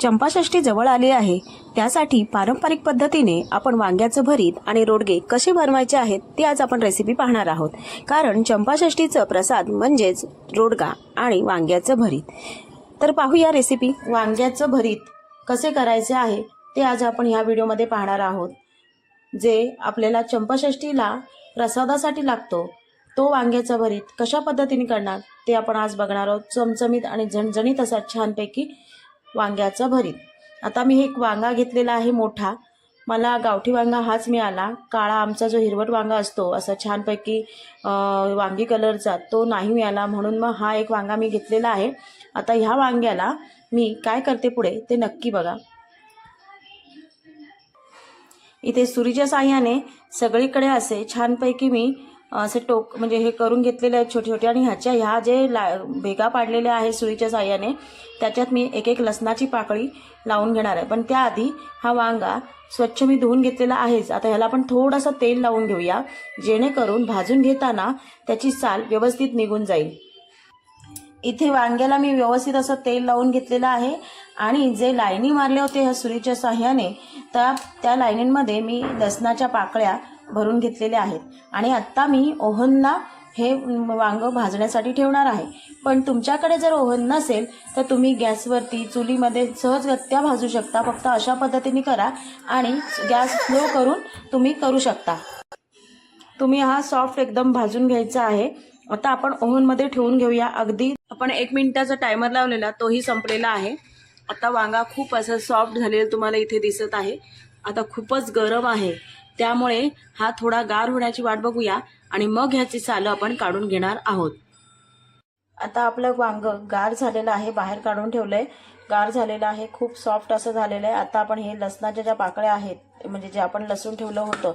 चंपाषष्ठी जवळ आली आहे. त्यासाठी पारंपरिक पद्धतीने आपण वांग्याचं भरीत आणि रोडगे कसे बनवायचे आहेत ते आज आपण रेसिपी पाहणार आहोत. कारण चंपाषष्ठीचं प्रसाद म्हणजेच रोडगा आणि वांग्याचं भरीत. तर पाहूया रेसिपी वांग्याचं भरीत कसे करायचे आहे ते आज आपण ह्या व्हिडिओमध्ये पाहणार आहोत. जे आपल्याला चंपाषष्ठीला प्रसादासाठी लागतो तो वांग्याचा भरीत कशा पद्धतीने करणार ते आपण आज बघणार आहोत. चमचमीत आणि झणझणीत असा छानपैकी वांग्याचा भरीत. आता मी एक वांगा घेतलेला आहे मोठा. मला गावठी वांगा हाच मिळाला. काळा आमचा जो हिरवट वांगा असतो असा छानपैकी वांगी कलरचा तो नाही मिळाला. म्हणून मग हा एक वांगा मी घेतलेला आहे. आता ह्या वांग्याला मी काय करते पुढे ते नक्की बघा. इथे सुरीच्या साह्याने सगळीकडे असे छानपैकी मी असे टोक म्हणजे हे करून घेतलेले आहेत छोटे छोटे. आणि ह्याच्या ह्या जे ला भेगा पाडलेल्या आहे सुईच्या साह्याने त्याच्यात मी एक एक लसणाची पाकळी लावून घेणार आहे. पण त्याआधी हा वांगा स्वच्छ मी धुवून घेतलेला आहेच. आता ह्याला आपण थोडंसं तेल लावून घेऊया जेणेकरून भाजून घेताना त्याची साल व्यवस्थित निघून जाईल. इथे वांग्याला मी व्यवस्थित असं तेल लावून घेतलेलं आहे. आणि जे लाईनी मारले होते ह्या सुरीच्या साह्याने त्या त्या लाईनींमध्ये मी लसणाच्या पाकळ्या भरून घेतलेले आहेत. आणि आत्ता मी ओव्हनला हे वांग भाजण्यासाठी ठेवणार आहे. पण तुमच्याकडे जर ओव्हन नसेल तर तुम्ही गॅसवरती चुलीमध्ये सहजगत्या भाजू शकता. फक्त अशा पद्धतीने करा आणि गॅस स्लो करून तुम्ही करू शकता. तुम्ही हा सॉफ्ट एकदम भाजून घ्यायचा आहे. आता आपण ओव्हनमध्ये ठेवून घेऊया. अगदी आपण एक मिनिटाचा टायमर लावलेला तोही संपलेला आहे. आता वांगा खूप असं सॉफ्ट झालेलं तुम्हाला इथे दिसत आहे. आता खूपच गरम आहे. त्यामुळे हा थोडा गार होण्याची वाट बघूया आणि मग ह्याची सालं आपण काढून घेणार आहोत. आता आपलं वांग गार झालेलं आहे बाहेर काढून ठेवलंय. गार झालेलं आहे खूप सॉफ्ट असं झालेलं आहे. आता आपण हे लसणाच्या ज्या पाकळ्या आहेत म्हणजे जे आपण लसूण ठेवलं होतं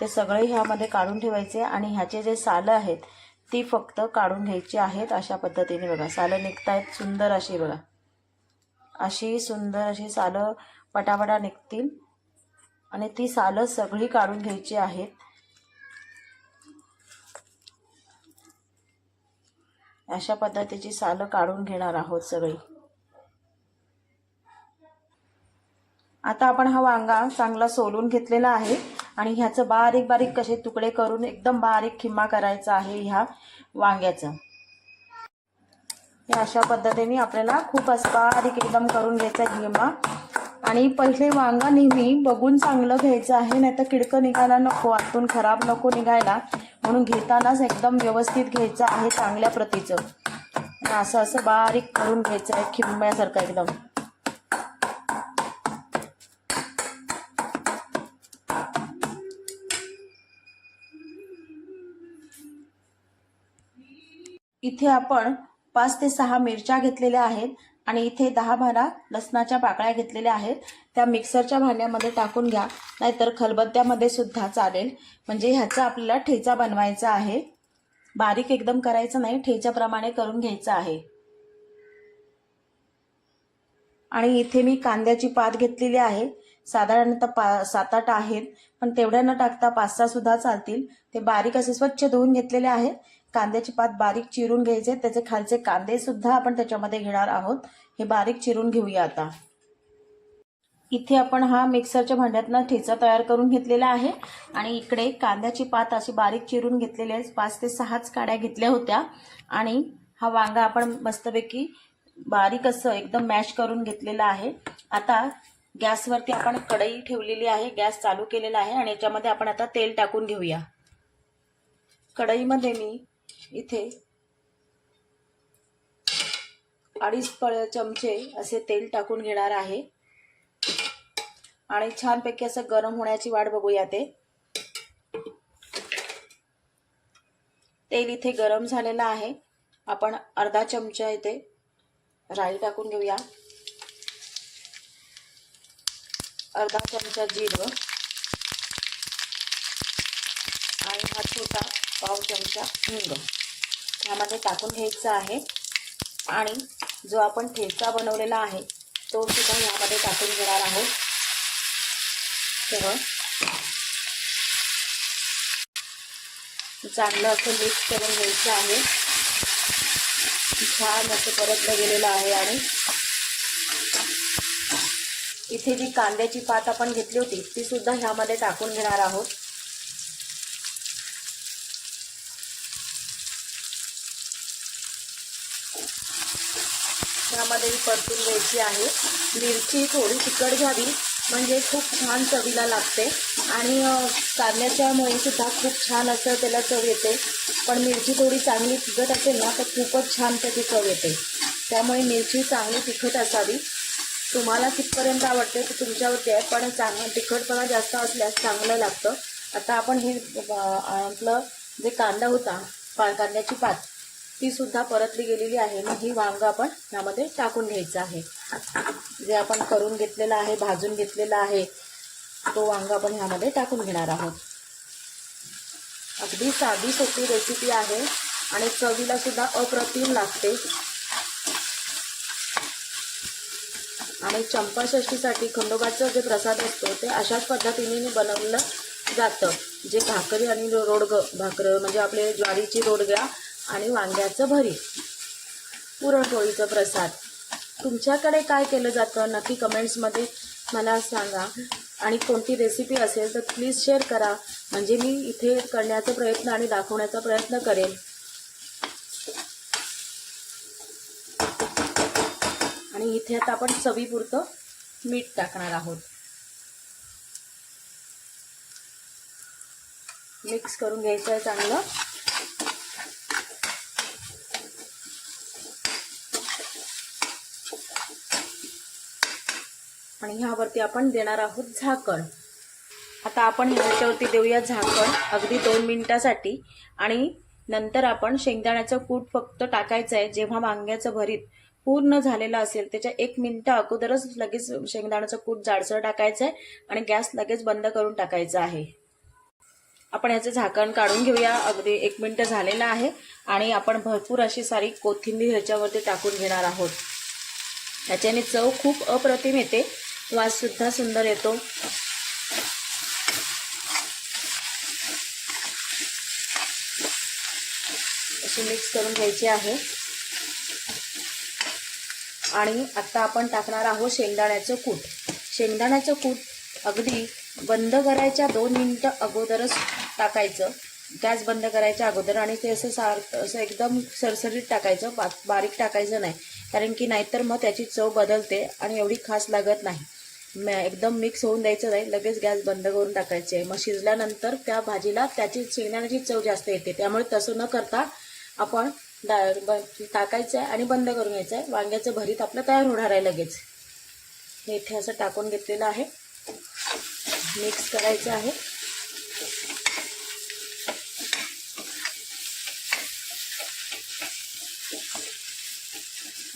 ते सगळे ह्यामध्ये काढून ठेवायचे आणि ह्याचे जे सालं आहेत ती फक्त काढून घ्यायची आहेत अशा पद्धतीने बघा. सालं निघतायत सुंदर अशी बघा. अशी सुंदर अशी सालं पटापटा निघतील. आणि ती सालं सगळी काढून घ्यायची आहेत. अशा पद्धतीची सालं काढून घेणार आहोत सगळी. आता आपण हा वांगा चांगला सोलून घेतलेला आहे आणि ह्याचं बारीक बारीक कसे तुकडे करून एकदम बारीक खिम्मा करायचा आहे ह्या वांग्याचं. हे अशा पद्धतीने आपल्याला खूप बारीक एकदम करून घ्यायचा खिम्मा आणि पहिले वांगा नेहमी बघून चांगलं घ्यायचं आहे नाही तर किडकं निघायला नको आतून खराब नको निघायला. म्हणून घेतानाच एकदम व्यवस्थित घ्यायचं आहे चांगल्या प्रतीचं. असं असं बारीक करून घ्यायचं आहे खिंब्यासारखं एकदम. इथे आपण पाच ते सहा मिरच्या घेतलेल्या आहेत. आणि इथे दहा बारा लसणाच्या पाकळ्या घेतलेल्या आहेत. त्या मिक्सरच्या भांड्यामध्ये टाकून घ्या. नाहीतर खलबत्त्यामध्ये सुद्धा चालेल. म्हणजे ह्याचा आपल्याला ठेचा बनवायचा आहे. बारीक एकदम करायचं नाही. ठेच्याप्रमाणे करून घ्यायचं आहे. आणि इथे मी कांद्याची पात घेतलेली आहे. साधारणतः पा सात आठ आहेत. पण तेवढ्या न टाकता पाच सहा सुद्धा चालतील. ते बारीक असे स्वच्छ धुवून घेतलेले आहेत. कांद्याची पात बारीक चिरून घ्यायचे. त्याचे खालचे कांदे सुद्धा आपण त्याच्यामध्ये घेणार आहोत. हे बारीक चिरून घेऊया आता. इथे आपण हा मिक्सरच्या भांड्यातनं ठेचा तयार करून घेतलेला आहे. आणि इकडे कांद्याची पात अशी बारीक चिरून घेतलेली आहे. पाच ते सहाच काड्या घेतल्या होत्या. आणि हा वांगा आपण मस्तपैकी बारीक असं एकदम मॅश करून घेतलेला आहे. आता गॅसवरती आपण कढई ठेवलेली आहे. गॅस चालू केलेला आहे. आणि याच्यामध्ये आपण आता तेल टाकून घेऊया. कढईमध्ये मी इथे. अडीच पळ चमचे असे तेल टाकून घेणार आहे. आणि छानपैकी असं गरम होण्याची वाट बघूया ते. तेल इथे गरम झालेलं आहे. आपण अर्धा चमचा इथे राई टाकून घेऊया. अर्धा चमचा जिरं. आणि हा छोटा पाव चमचा हिंग. ह्यामध्ये टाकून घ्यायचं आहे. आणि जो आपण ठेचा बनवलेला आहे तो सुद्धा ह्यामध्ये टाकून घेणार आहोत. तेव्हा चांगलं असं मिक्स करून घ्यायचं आहे. छान असं परतलं गेलेलं आहे आणि इथे जी कांद्याची पात आपण घेतली होती ती सुद्धा ह्यामध्ये टाकून घेणार आहोत. ह्यामध्ये ही परतून घ्यायची आहे. मिरची थोडी तिखट घ्यावी म्हणजे खूप छान चवीला लागते. आणि कांद्याच्यामुळे सुद्धा खूप छान असं त्याला चव येते. पण मिरची थोडी चांगली तिखट असेल ना तर खूपच छान त्याची चव येते. त्यामुळे मिरची चांगली तिखट असावी. तुम्हाला कितपर्यंत आवडते ते तुमच्यावरती आहे पण चांगलं तिखटपणा जास्त असल्यास चांगलं लागतं. आता आपण हे आपलं जे कांदा होता कांद्याची पात ती सुद्धा परतली गेलेली आहे. मग ही वांग आपण ह्यामध्ये टाकून घ्यायचं आहे. जे आपण करून घेतलेलं आहे भाजून घेतलेला आहे तो वांगा आपण ह्यामध्ये टाकून घेणार आहोत. अगदी साधी सोपी रेसिपी आहे आणि चवीला सुद्धा अप्रतिम लागते. आणि चंपाषष्ठीसाठी खंडोबाचं जे प्रसाद असतो ते अशाच पद्धतीने बनवलं जातं. जे भाकरी आणि रो- रोडगं भाकर म्हणजे आपले ज्वारीची रोडग्या आणि वांग्याचं भरीत. पुरणपोळीचं प्रसाद. तुमच्याकडे काय केलं जातं नक्की कमेंट्समध्ये मला सांगा. आणि कोणती रेसिपी असेल तर प्लीज शेअर करा. म्हणजे मी इथे करण्याचा प्रयत्न आणि दाखवण्याचा प्रयत्न करेन. आणि इथे आता आपण चवीपुरतं मीठ टाकणार आहोत. मिक्स करून घ्यायचं आहे चांगलं. आणि ह्यावरती आपण देणार आहोत झाकण. आता आपण ह्याच्यावरती देऊया झाकण अगदी दोन मिनिटासाठी. आणि नंतर आपण शेंगदाण्याचं कूट फक्त टाकायचं आहे. जेव्हा वांग्याचं भरीत पूर्ण झालेलं असेल त्याच्या एक मिनिटं अगोदरच लगेच शेंगदाण्याचं कूट जाडसर टाकायचं आहे आणि गॅस लगेच बंद करून टाकायचा आहे. आपण याचं झाकण काढून घेऊया. अगदी एक मिनटं झालेलं आहे आणि आपण भरपूर अशी सारी कोथिंबीर ह्याच्यावरती टाकून घेणार आहोत. ह्याच्याने चव खूप अप्रतिम येते. वाससुद्धा सुंदर येतो. अशी मिक्स करून घ्यायची आहे. आणि आता आपण टाकणार आहोत शेंगदाण्याचं कूट. शेंगदाण्याचं कूट अगदी बंद करायच्या दोन मिनटं अगोदरच टाकायचं. गॅस बंद करायच्या अगोदर आणि ते असं सार असं एकदम सरसरीत टाकायचं. बा बारीक टाकायचं नाही. कारण की नाहीतर मग त्याची चव बदलते आणि एवढी खास लागत नाही. एकदम मिक्स होऊन द्यायचं नाही. लगेच गॅस बंद करून टाकायचे. मग शिजल्यानंतर त्या भाजीला त्याची शेंगदाण्याची चव जास्त येते. त्यामुळे तसं न करता आपण डा ब टाकायचं आहे आणि बंद करून घ्यायचं आहे. वांग्याचं भरीत आपलं तयार होणार आहे लगेच. हे इथे असं टाकून घेतलेलं आहे. मिक्स करायचं आहे.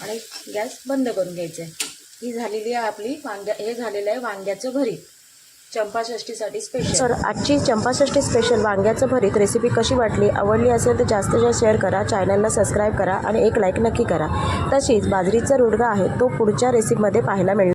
आणि गॅस बंद करून घ्यायचं आहे. ही झालेली आहे आपली वांग्या हे झालेलं आहे वांग्याचं भरीत. चंपाषष्ठीसाठी स्पेशल सर आजची चंपाषष्ठी स्पेशल वांग्याचं भरीत रेसिपी कशी वाटली? आवडली असेल तर जास्त जास्त शेअर करा चॅनलला सबस्क्राईब करा आणि एक लाईक नक्की करा. तशीच बाजरीचा रोडगा आहे तो पुढच्या रेसिपीमध्ये पाहायला मिळेल